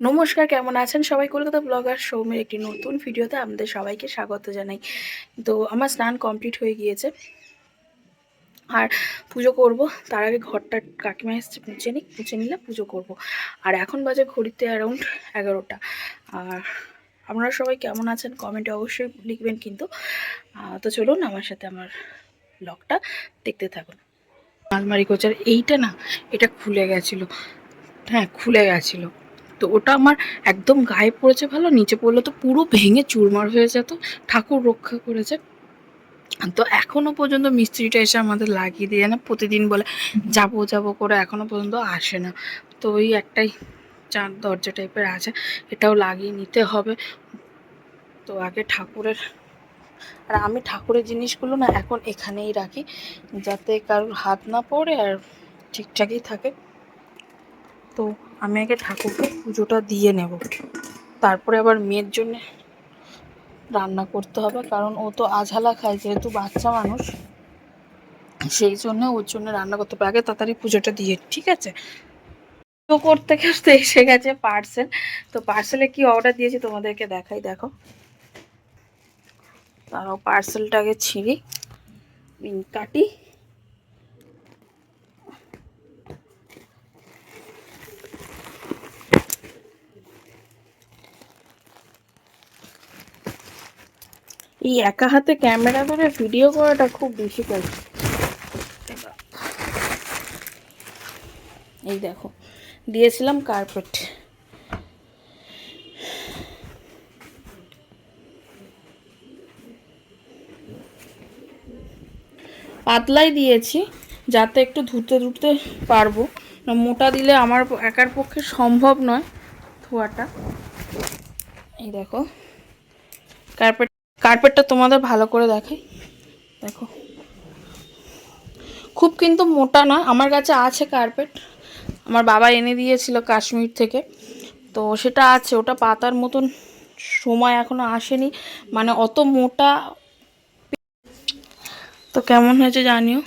নমস্কার, কেমন আছেন সবাই? কলকাতা ব্লগার সৌমের একটি নতুন ভিডিওতে আমাদের সবাইকে স্বাগত জানাই। তো আমার স্নান কমপ্লিট হয়ে গিয়েছে। আর পুজো করব। তার আগে ঘরটা কাকিমা এসছে, মুছে নিই মুছে নিলে পুজো করব। আর এখন বাজে ঘড়িতে অ্যারাউন্ড এগারোটা। আর আপনারা সবাই কেমন আছেন কমেন্টে অবশ্যই লিখবেন কিন্তু। তো চলুন আমার সাথে আমার ব্লগটা দেখতে থাকুন। আলমারি কোচার এইটা না, এটা খুলে গেছিল। হ্যাঁ খুলে গেছিল। তো ওটা আমার একদম গায়ে পড়েছে ভালো নিচে পড়লে তো পুরো ভেঙে চুরমার হয়ে যেত ঠাকুর রক্ষা করেছে। তো এখনও পর্যন্ত মিস্ত্রিটা এসে আমাদের লাগিয়ে দিয়ে না প্রতিদিন বলে যাব যাব করে এখনও পর্যন্ত আসে না। তো ওই একটাই চার দরজা টাইপের আছে এটাও লাগিয়ে নিতে হবে। তো আগে ঠাকুরের আর আমি ঠাকুরের জিনিসগুলো না এখন এখানেই রাখি যাতে কারোর হাত না পড়ে আর ঠিকঠাকই থাকে। তো আমি আগে ঠাকুরকে পুজোটা দিয়ে নেব। তারপরে আবার মেয়ের জন্য রান্না করতে হবে, কারণ ও তো আঝালা খায়, যেহেতু বাচ্চা মানুষ, সেই জন্য ওর জন্য রান্না করতে হবে। আগে তাড়াতাড়ি পুজোটা দিয়ে ঠিক আছে? তো করতে করতে এসে গেছে পার্সেল তো পার্সেলে কি অর্ডার দিয়েছি তোমাদেরকে দেখাই, দেখো। তারাও পার্সেলটাকে ছিঁড়ি কাটি এই একা হাতে ক্যামেরা ধরে ভিডিও করাটা খুব ডিফিকাল্ট এই দেখো, দিয়েছিলাম কার্পেট পাতলাই দিয়েছি, যাতে একটু ধুতে ধুতে পারব। মোটা দিলে আমার একার পক্ষে সম্ভব নয় ধোয়াটা। এই দেখো কার্পেট কার্পেটটা তোমাদের ভালো করে দেখাই। দেখো। খুব কিন্তু মোটা না, আমার কাছে আছে কার্পেট আমার বাবা এনে দিয়েছিল কাশ্মীর থেকে। তো সেটা আছে, ওটা পাতার মতন সময় এখনও আসেনি। মানে অত মোটা। তো কেমন হয়েছে জানিও?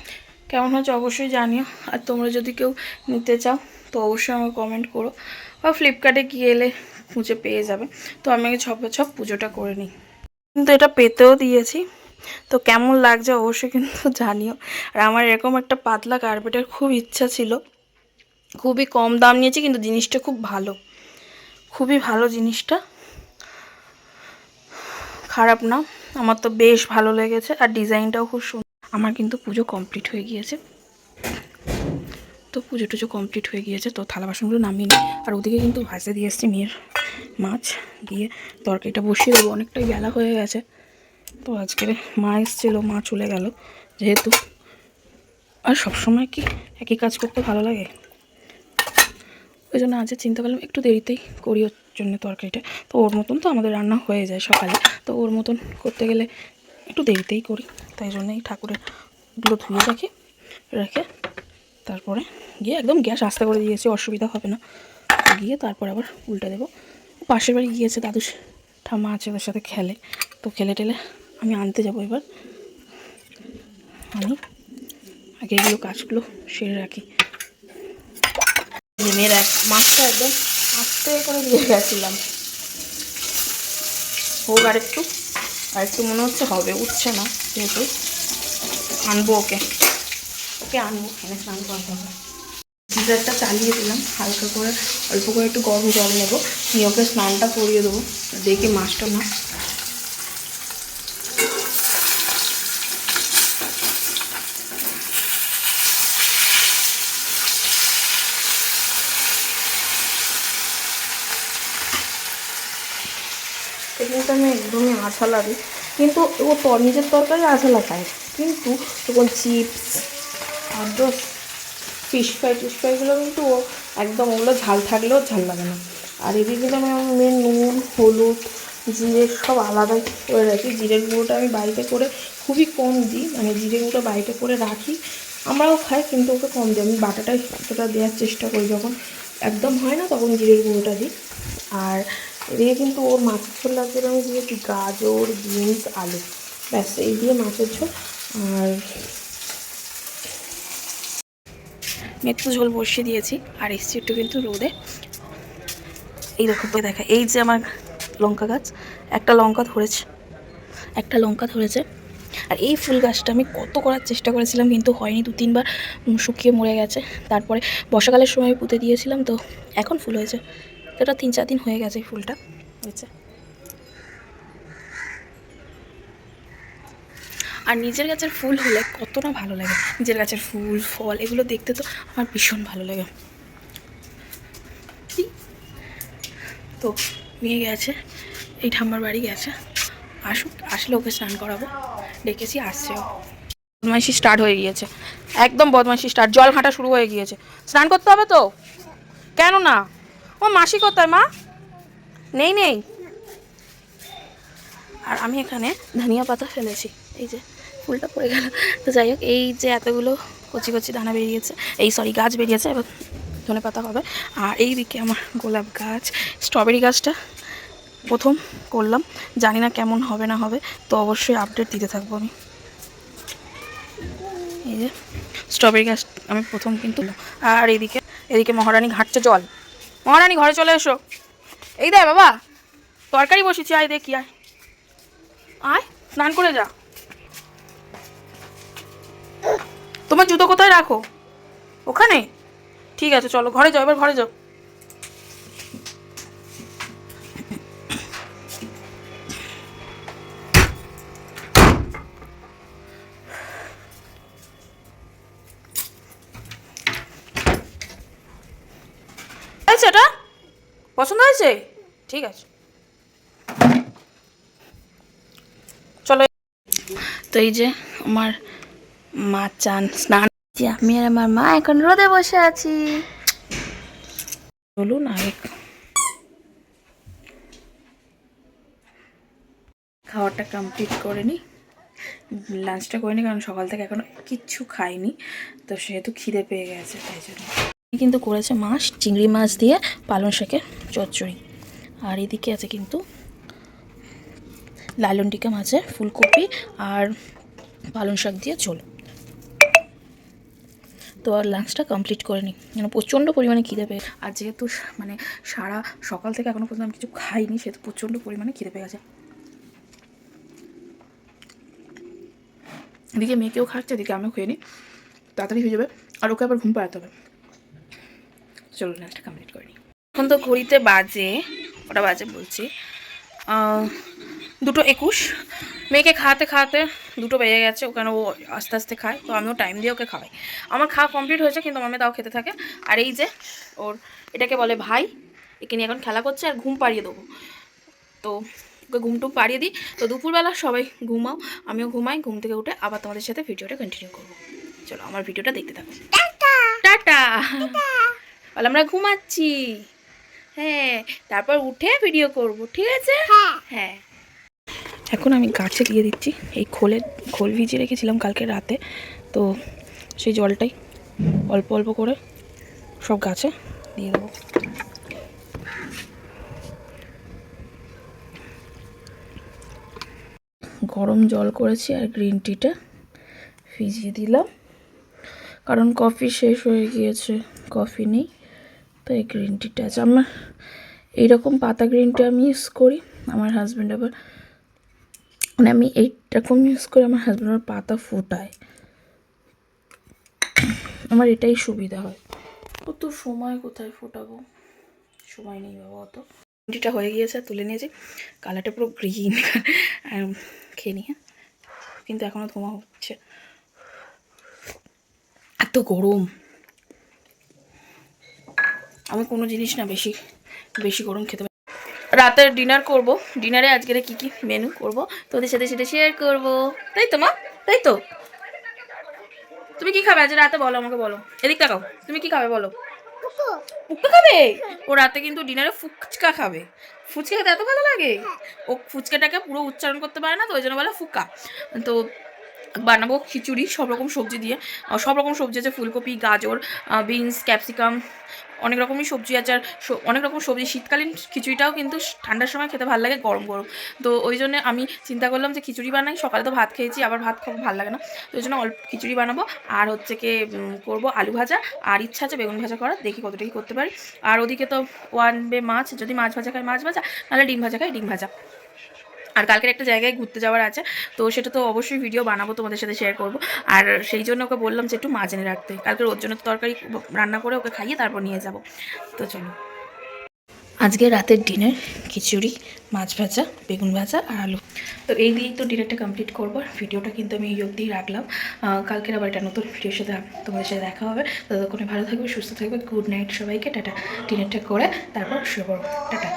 কেমন হয়েছে অবশ্যই জানিও। আর তোমরা যদি কেউ নিতে চাও, তো অবশ্যই আমাকে কমেন্ট করো। বা ফ্লিপকার্টে গিয়ে এলে খুঁজে পেয়ে যাবে। তো আমি ছপে ছপ পুজোটা করে নিই। কিন্তু এটা পেতেও দিয়েছি। তো কেমন লাগছে অবশ্যই কিন্তু জানিও। আর আমার এরকম একটা পাতলা কার্পেটের খুব ইচ্ছা ছিল। খুবই কম দাম নিয়েছি কিন্তু জিনিসটা খুব ভালো। খুবই ভালো জিনিসটা। খারাপ না। আমার তো বেশ ভালো লেগেছে। আর ডিজাইনটাও খুব সুন্দর আমার কিন্তু পুজো কমপ্লিট হয়ে গিয়েছে। তো পুজো টুজো কমপ্লিট হয়ে গিয়েছে, তো থালা বাসনগুলো নামিয়ে নিই। আর ওদিকে কিন্তু ভাজতে দিয়ে এসছি মেয়ের মাছ দিয়ে। তরকারিটা বসিয়ে দেবো, অনেকটাই বেলা হয়ে গেছে। তো আজকে মা এসেছিল, মা চলে গেল। যেহেতু আর সবসময় কি একই কাজ করতে ভালো লাগে? ওই জন্য আজকে চিন্তা করলাম, একটু দেরিতেই করি ওর জন্য তরকারিটা। তো ওর মতন তো আমাদের রান্না হয়ে যায় সকালে। তো ওর মতন করতে গেলে একটু দেরিতেই করি। তাই জন্যই ঠাকুরেরগুলো ধুয়ে রাখি, রেখে তারপরে গিয়ে একদম গ্যাস আস্তে করে দিয়েছি, অসুবিধা হবে না। গিয়ে তারপর আবার উল্টে দেবো। পাশের বাড়ি গিয়েছে দাদু ঠাম্মা আছে ওদের সাথে খেলে। তো খেলে টেলে আমি আনতে যাব এবার। আমি আগে এগুলো কাজগুলো সেরে রাখি। মেয়ের এক মাছটা একদম আস্তে করে দিয়ে গেছিলাম। হোক আরেকটু আরেকটু মনে হচ্ছে হবে, উঠছে না যেহেতু। আনব ওকে। ওকে আনব এনে স্নান করাতে হবে। গিজারটা চালিয়ে দিলাম, হালকা করে, অল্প করে একটু গরম জল নেব, নিয়ে ওকে স্নানটা করিয়ে দেবো, দেখি মাছটা না। এগুলোতে আমি একদমই আছালা দিই কিন্তু ও নিজের তরকারি আছালা খায়, কিন্তু তখন চিপস আর ফিশ ফ্রাই টিশ ফ্রাইগুলো কিন্তু একদম ওগুলো ঝাল থাকলেও ঝাল লাগে না। আর এদিকে আমি মেন নুন, হলুদ, জিরে সব আলাদা করে রাখি। জিরের গুঁড়োটা আমি বাড়িতে করে খুবই কম দিই মানে জিরে গুঁড়োটা বাড়িতে করে রাখি। আমরাও খাই কিন্তু ওকে কম দিই। আমি বাটাটাই এতটা দেওয়ার চেষ্টা করি যখন একদম হয় না তখন জিরের গুঁড়োটা দিই। আর এদিকে কিন্তু ওর মাছের ঝোল লাগছে আমি দিয়েছি গাজর, বিনস, আলু। ব্যাস, এই দিয়ে মাছের ঝোল। আর মেথু ঝোল বসিয়ে দিয়েছি আর এসছি একটু কিন্তু রোদে। এই দেখো তো দেখা এই যে আমার লঙ্কা গাছ একটা লঙ্কা ধরেছে। একটা লঙ্কা ধরেছে। আর এই ফুল গাছটা আমি কত করার চেষ্টা করেছিলাম কিন্তু হয়নি দু তিনবার শুকিয়ে মরে গেছে। তারপরে বর্ষাকালের সময় পুঁতে দিয়েছিলাম তো এখন ফুল হয়েছে। এটা তিন চার দিন হয়ে গেছে এই ফুলটা হয়েছে। আর নিজের গাছের ফুল হলে কত না ভালো লাগে। নিজের গাছের ফুল, ফল, এগুলো দেখতে তো আমার ভীষণ ভালো লাগে। তো নিয়ে গেছে, এই ঠাম্মার বাড়ি গেছে। আসুক, আসলে ওকে স্নান করাবো। ডেকেছি আসছেও বদমাইশি স্টার্ট হয়ে গিয়েছে। একদম বদমাইশি স্টার্ট জল ঘাঁটা শুরু হয়ে গিয়েছে। স্নান করতে হবে তো? কেন না? ও মাসি কোথায় মা? নেই নেই। আর আমি এখানে ধনিয়া পাতা ফেলেছি, এই যে। ফুলটা পড়ে গেল। তো যাই হোক, এই যে এতগুলো কচি কচি দানা বেরিয়েছে, এই সরি গাছ বেরিয়েছে, এবার ধনে পাতা হবে। আর এই দিকে আমার গোলাপ গাছ স্ট্রবেরি গাছটা প্রথম করলাম। জানি না কেমন হবে না হবে, তো অবশ্যই আপডেট দিতে থাকব আমি। এই যে স্ট্রবেরি গাছ আমি প্রথম কিন্তু আর এদিকে এদিকে মহারানী ঘাটছে জল। মহারানী ঘরে চলে এসো। এই দেয় বাবা, তরকারি বসেছি, আয় দেখি, আয়। আয়, স্নান করে যা। তোমার জুতো কোথায় রাখো? ওখানে? ঠিক আছে, চলো, ঘরে যাও, এবার ঘরে যাও। এটা? পছন্দ হয়েছে? ঠিক আছে। চলো, তো এই যে আমার মা চান স্নান আমি আর আমার মা এখন রোদে বসে আছি। বলুন আগে খাওয়াটা কমপ্লিট করে নিই লাঞ্চটা করে নিই কারণ সকাল থেকে এখনও কিচ্ছু খাইনি। তো সেহেতু খিদে পেয়ে গেছে তাই জন্য। কিন্তু করেছে মাছ? চিংড়ি মাছ দিয়ে পালং শাকের চচ্চড়ি। আর এদিকে আছে কিন্তু লালন টিকা মাছের ফুলকপি আর পালং শাক দিয়ে ঝোল। তো আর লাঞ্চটা কমপ্লিট করে নিই মানে প্রচণ্ড পরিমাণে খিদে পেয়ে আর যেহেতু মানে সারা সকাল থেকে এখনও পর্যন্ত আমি কিছু খাইনি, সেহেতু প্রচণ্ড পরিমাণে খিদে পেয়ে গেছে। এদিকে মেয়েকেও খাচ্ছে, এদিকে আমিও খেয়ে নিই তাড়াতাড়ি হয়ে যাবে। আর ওকে আবার ঘুম পাড়াতে হবে। চলো লাঞ্চটা কমপ্লিট করে। নিই এখন তো ঘড়িতে বাজে ওটা বাজে বলছি। দুটো একুশ। মেয়েকে খাওয়াতে খাওয়াতে দুটো বেজে গেছে ওখানে ও আস্তে আস্তে খায়? তো আমিও টাইম দিয়ে ওকে খাওয়াই। আমার খাওয়া কমপ্লিট হয়েছে কিন্তু আমার মেয়ে তাও খেতে থাকে। আর এই যে ওর এটাকে বলে ভাই একে নিয়ে এখন খেলা করছে আর ঘুম পাড়িয়ে দেবো। তো ওকে ঘুম টুম পাড়িয়ে দিই। তো দুপুরবেলা সবাই ঘুমাও আমিও ঘুমাই ঘুম থেকে উঠে আবার তোমাদের সাথে ভিডিওটা কন্টিনিউ করব। চলো আমার ভিডিওটা দেখতে থাকো। টাটা! বলে আমরা ঘুমাচ্ছি। হ্যাঁ তারপর উঠে ভিডিও করব ঠিক আছে? হ্যাঁ। এখন আমি গাছে দিয়ে দিচ্ছি। এই খোলে, খোল ভিজিয়ে রেখেছিলাম কালকে রাতে। তো সেই জলটাই অল্প অল্প করে সব গাছে দিয়ে দেবো। গরম জল করেছি আর গ্রিন টিটা ভিজিয়ে দিলাম। কারণ কফি শেষ হয়ে গিয়েছে, কফি নেই তো এই গ্রিন টিটা আছে। আমার এইরকম পাতা গ্রিন টি আমি ইউজ করি। আমার হাজব্যান্ড আবার মানে আমি এইরকম ইউজ করে আমার হাজব্যান্ড আবার পাতা ফোটায় আমার এটাই সুবিধা হয়। অত সময় কোথায় ফোটাবো? সময় নেই বাবা অত। টিটা হয়ে গিয়েছে, তুলে নিয়েছি। কালারটা পুরো গ্রিন খেয়ে নিয়ে কিন্তু এখনও ধোঁয়া হচ্ছে। এত গরম। আমি কোনো জিনিস না বেশি বেশি গরম খেতে। রাতের ডিনার করব। ডিনারে আজকের কি কি মেনু করব? তোদের সাথে সেটা শেয়ার করব। তাই তো মা? তাই তো? তুমি কি খাবে? আজ রাতে বলো আমাকে বলো। এদিক তাকাও। তুমি কি খাবে বলো? ফুচকা। খাবে? ও রাতে কিন্তু ডিনারে ফুচকা খাবে। ফুচকা খেতে এত ভালো লাগে? ও ফুচকাটাকে পুরো উচ্চারণ করতে পারে না তো ওই জন্য বলে ফুকা। তো বানাবো খিচুড়ি, সব রকম সবজি দিয়ে। সব রকম সবজি আছে, ফুলকপি, গাজর বিনস, ক্যাপসিকাম, অনেক রকমই সবজি আচার স- অনেক রকম সবজি, শীতকালীন খিচুড়িটাও কিন্তু ঠান্ডার সময় খেতে ভালো লাগে গরম গরম। তো ওই জন্য আমি চিন্তা করলাম যে খিচুড়ি বানাই, সকালে তো ভাত খেয়েছি, আবার ভাত খাব, ভালো লাগে না। তো ওই জন্য অল্প খিচুড়ি বানাবো, আর হচ্ছে কি করব আলু ভাজা, আর ইচ্ছা আছে বেগুন ভাজা করার, দেখি কতটা কি করতে পারি। আর ওদিকে তো ওয়ান বে মাছ, যদি মাছ ভাজা খায় মাছ ভাজা, নাহলে ডিম ভাজা খায় ডিম ভাজা। আর কালকের একটা জায়গায় ঘুরতে যাওয়ার আছে তো সেটা তো অবশ্যই ভিডিও বানাবো তোমাদের সাথে শেয়ার করব। আর সেই জন্য ওকে বললাম যে একটু মাছ এনে রাখতে। কালকে ওর জন্য তরকারি রান্না করে ওকে খাইয়ে তারপর নিয়ে যাব। তো চলো। আজকে রাতের ডিনার খিচুড়ি মাছ ভাজা বেগুন ভাজা আর আলু। তো এই দিয়েই তো ডিনারটা কমপ্লিট করব। ভিডিওটা কিন্তু আমি এই অবধিই রাখলাম। কালকের আবার একটা নতুন ভিডিওর সাথে তোমাদের সাথে দেখা হবে। ততক্ষণে ভালো থাকবে সুস্থ থাকবে। গুড নাইট সবাইকে টাটা। ডিনারটা করে তারপর শুয়ে পড়ব টাটা।